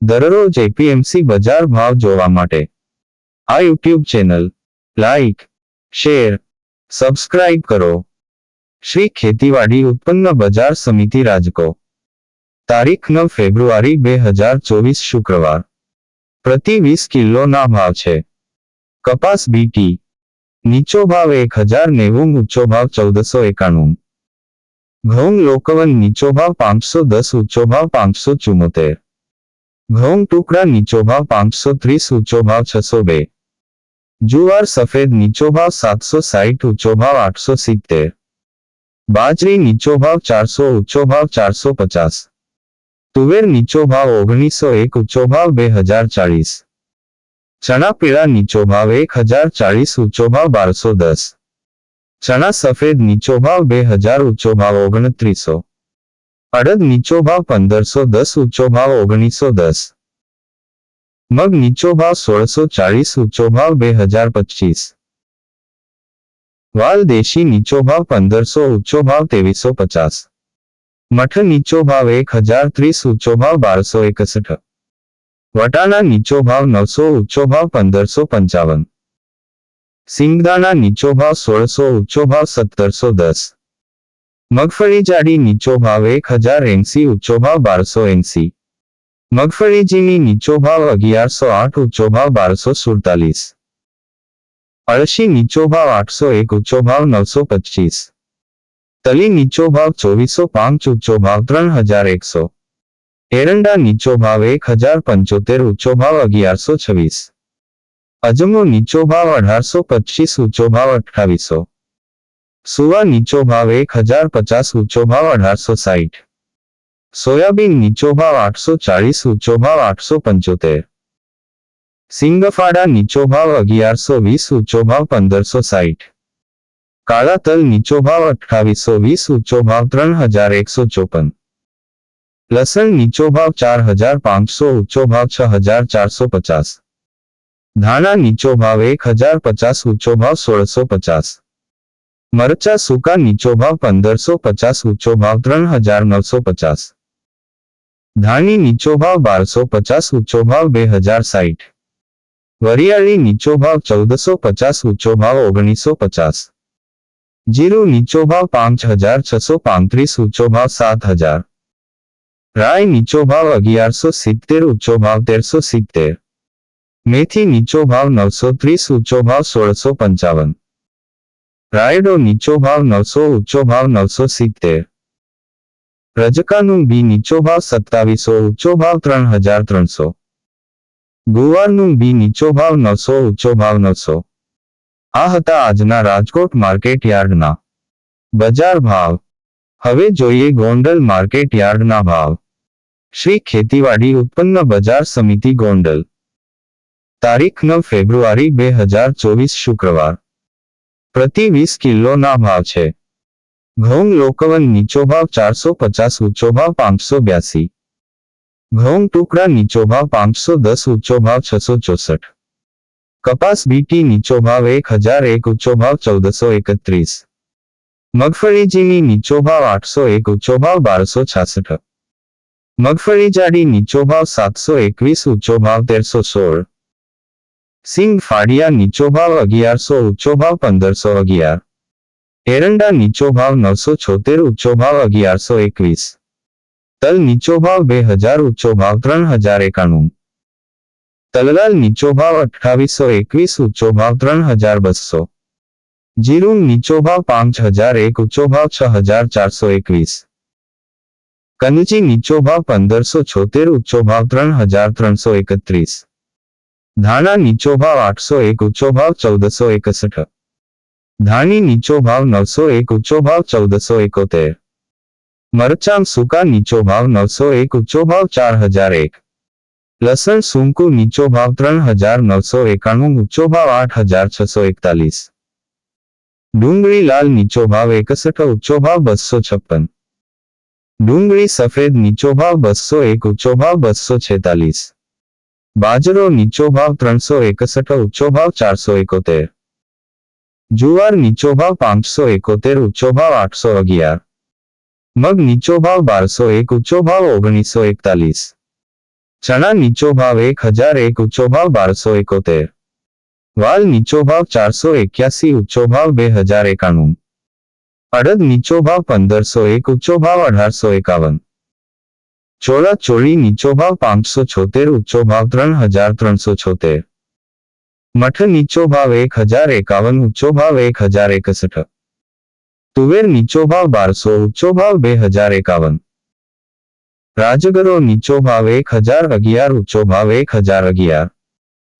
દરરોજ એપીએમસી બજાર ભાવ જોવા માટે. આ YouTube channel like share subscribe કરો. શ્રી ખેતીવાડી ઉત્પન્ન બજાર સમિતિ રાજકો તારીખ નવ ફેબ્રુઆરી બે હજાર ચોવીસ શુક્રવાર. પ્રતિ વીસ કિલોના ભાવ છે. કપાસ બીટી નીચો ભાવ એક હજાર નેવું, ઊંચો ભાવ ચૌદસો એકાણું. ઘઉં લોકવન નીચો ભાવ પાંચસો દસ, ઊંચો ભાવ પાંચસો ચુમ્મોતેર ઘઉં ટુકડા નીચો ભાવ પાંચસો ત્રીસ ઊંચો ભાવ છસો બે જુવાર સફેદ નીચો ભાવ સાતસો સાઠ ઊંચો ભાવ આઠસો સિત્તેર બાજરી નીચો ભાવ ચારસો ઊંચો ભાવ ચારસો પચાસ તુવેર નીચો ભાવ ઓગણીસો એક ઊંચો ભાવ બે હજાર ચાળીસ ચણા પીળા નીચો ભાવ એક હજાર ચાળીસ ઊંચો ભાવ બારસો દસ ચણા સફેદ નીચો ભાવ બે હજાર ઊંચો ભાવ ઓગણત્રીસો અડદ નીચો ભાવ પંદરસો દસ ઊંચો ભાવ ઓગણીસો દસ મગ નીચો ભાવ સોળસો ચાળીસ ઊંચો ભાવ બે હજાર પચીસ વાલ દેશી નીચો ભાવ પંદરસો ઊંચો ભાવ ત્રેવીસો પચાસ મઠ નીચો ભાવ એક હજાર ત્રીસ ઊંચો ભાવ બારસો એકસઠ વટાણા નીચો ભાવ નવસો ઊંચો ભાવ પંદરસો પંચાવન સિંગદાણા નીચો ભાવ સોળસો ઊંચો ભાવ સત્તરસો દસ મગફળી જાડી નીચો ભાવ એક હજાર એંસી ઊંચો ભાવ બારસો એંસી મગફળી ઝીણી નીચો ભાવ અગિયારસો આઠ ઊંચો ભાવ બારસો સુડતાલીસ અળશી નીચો ભાવ આઠસો એક ઊંચો ભાવ નવસો પચીસ તલી નીચો ભાવ ચોવીસો પાંચ ઊંચો ભાવ ત્રણ હજાર એકસો એરંડા નીચો ભાવ એક હજાર પંચોતેર ઊંચો ભાવ અગિયારસો છવ્વીસ અજમો નીચો ભાવ અઢારસો પચીસ ઊંચો ભાવ અઠ્ઠાવીસો સુવા નીચો ભાવ એક હજાર પચાસ ઊંચો ભાવ અઢારસો સાઠ સોયાબીન નીચો ભાવ આઠસો ચાળીસ ઊંચો ભાવ આઠસો પંચોતેર સિંગફાડા નીચો ભાવ અગિયારસો વીસ ઊંચો ભાવ પંદરસો સાઠ કાળા તલ નીચો ભાવ અઠ્ઠાવીસો વીસ ઊંચો ભાવ ત્રણ હજાર એકસો ચોપન લસણ નીચો ભાવ ચાર હજાર પાંચસો ઊંચો ભાવ છ હજાર ચારસો પચાસ ધાણા નીચો ભાવ એક હજાર પચાસ ઊંચો ભાવ સોળસો પચાસ મરચા સૂકા નીચો ભાવ પંદરસો પચાસ ઊંચો ભાવ ત્રણ હજાર નવસો પચાસ ધાણી નીચો ભાવ બારસો પચાસ ઊંચો ભાવ બે હજાર સાઠ વરિયાળી નીચો ભાવ ચૌદસો પચાસ ઊંચો ભાવ ઓગણીસો પચાસ જીરું નીચો ભાવ પાંચ હજાર છસો પાંત્રીસ ઊંચો ભાવ સાત હજાર રાય નીચો ભાવ અગિયારસો સિત્તેર ઊંચો ભાવ તેરસો સિત્તેર મેથી નીચો ભાવ નવસો ત્રીસ ઊંચો ભાવ સોળસો પંચાવન રાયડો નીચો ભાવ નવસો, ઊંચો ભાવ નવસો સિત્તેર. રજકાનું બી નીચો ભાવ સત્તાવીસો, ઊંચો ભાવ ત્રણ હજાર ત્રણસો. ગુવારનું બી નીચો ભાવ નવસો, ઊંચો ભાવ નવસો. આ હતા આજના રાજકોટ માર્કેટ યાર્ડના. બજાર ભાવ. હવે જોઈએ ગોંડલ માર્કેટ યાર્ડના ભાવ. શ્રી ખેતીવાડી ઉત્પન્ન બજાર સમિતિ ગોંડલ. તારીખ નવ ફેબ્રુઆરી બે હજાર ચોવીસ શુક્રવાર. પ્રતિ વીસ કિલોના ભાવ છે. ઘઉં લોકવન નીચો ભાવ ચારસો પચાસ, ઊંચો ભાવ પાંચસો બ્યાસી. ઘઉં ટુકડા નીચો ભાવ પાંચસો દસ, ઊંચો ભાવ છસો ચોસઠ. કપાસ બીટી નીચો ભાવ એક હજાર એક, ઊંચો ભાવ ચૌદસો એકત્રીસ. મગફળીજીની નીચો ભાવ આઠસો એક, ઊંચો ભાવ બારસો છાસઠ. મગફળી જાડી નીચો ભાવ સાતસો એકવીસ, ઊંચો ભાવ તેરસો સોળ. સિંગ ફાડિયા નીચો ભાવ અગિયારસો ઊંચો ભાવ પંદરસો અગિયાર એરંડા નીચો ભાવ નવસો છોતેર ઊંચો ભાવ અગિયારસો એકવીસ તલ નીચો ભાવ બે હજાર ઊંચો ભાવ ત્રણ હજાર એકાણું તલલાલ નીચો ભાવ અઠ્ઠાવીસો એકવીસ ઊંચો ભાવ ત્રણ હજાર બસો જીરું નીચો ભાવ પાંચ હજાર એક ઊંચો ભાવ છ હજાર ચારસો એકવીસ કનજી નીચો ભાવ પંદરસો છોતેર ઊંચો ભાવ ત્રણ હજાર ત્રણસો એકત્રીસ ધાણા નીચો ભાવ આઠસો એક ઊંચો ભાવ ચૌદસો એકસઠ ધાણી નીચો ભાવ નવસો એક ઊંચો ભાવ ચૌદસો એકોતેર મરચાં સૂકા નીચો ભાવ નવસો એક ઊંચો ભાવ ચાર હજાર એક લસણ સૂંકુ નીચો ભાવ ત્રણ હજાર નવસો એકાણું ઊંચો ભાવ આઠ હજાર છસો એકતાલીસ ડુંગળી લાલ નીચો ભાવ એકસઠ ઊંચો ભાવ બસો છપ્પન ડુંગળી સફેદ નીચો ભાવ બસો એક ઊંચો ભાવ બસો છેતાલીસ બાજરો નીચો ભાવ ત્રણસો એકસઠ ઊંચો ભાવ ચારસો એકોતેર જુવાર નીચો ભાવ પાંચસો એકોતેર ઊંચો ભાવ આઠસો અગિયાર મગ નીચો ભાવ બારસો એક ઊંચો ભાવ ઓગણીસો એકતાલીસ ચણા નીચો ભાવ એક હજાર એક ઊંચો ભાવ બારસો એકોતેર વાલ નીચો ભાવ ચારસો એક્યાસી ઊંચો ભાવ બે હજાર એકાણું અડદ નીચો ભાવ પંદરસો એક ઊંચો ભાવ અઢારસો એકાવન ચોળા ચોળી નીચો ભાવ પાંચસો છોતેર ઊંચો ભાવ ત્રણ હજાર ત્રણસો છોતેર મઠ નીચો ભાવ એક હજાર એકાવન ઊંચો ભાવ એક હજાર એકસઠ તુવેર નીચો ભાવ બારસો ઊંચો ભાવ બે હજાર એકાવન રાજગરો નીચો ભાવ એક હજાર અગિયાર ઊંચો ભાવ એક હજાર અગિયાર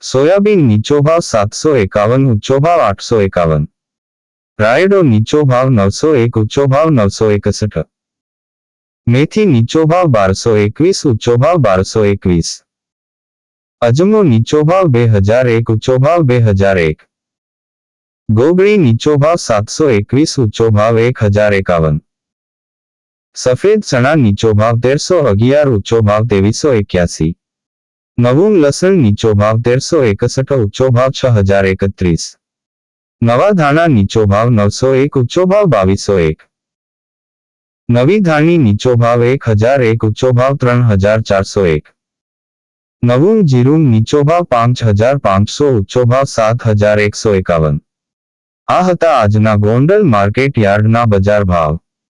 સોયાબીન નીચો ભાવ સાતસો એકાવન ઊંચો ભાવ આઠસો એકાવન રાયડો નીચો ભાવ નવસો એક ઊંચો ભાવ નવસો એકસઠ મેથી નીચો ભાવ બારસો એકવીસ ઊંચો ભાવ બારસો એકવીસ અજમો નીચો ભાવ બે હજાર એક ઊંચો ભાવ બે હજાર એક ગોગળી નીચો ભાવ સાતસો એકવીસ ઊંચો ભાવ એક હજાર એકાવન સફેદ ચણા નીચો ભાવ તેરસો અગિયાર ઊંચો ભાવ ત્રેવીસો એક્યાસી નવું લસણ નીચો ભાવ તેરસો એકસઠ ઊંચો ભાવ છ હજાર એકત્રીસ નવા ધાણા નીચો ભાવ નવસો એક ઊંચો ભાવ બાવીસો એક નવી ધાણી નીચો ભાવ એક હજાર એક ઊંચો ભાવ ત્રણ હજાર ચારસો એક. નવું જીરું નીચો ભાવ પાંચ હજાર પાંચસો ઊંચો ભાવ સાત હજાર એકસો એકાવન. આ હતા આજના ગોંડલ માર્કેટ યાર્ડના બજાર ભાવ.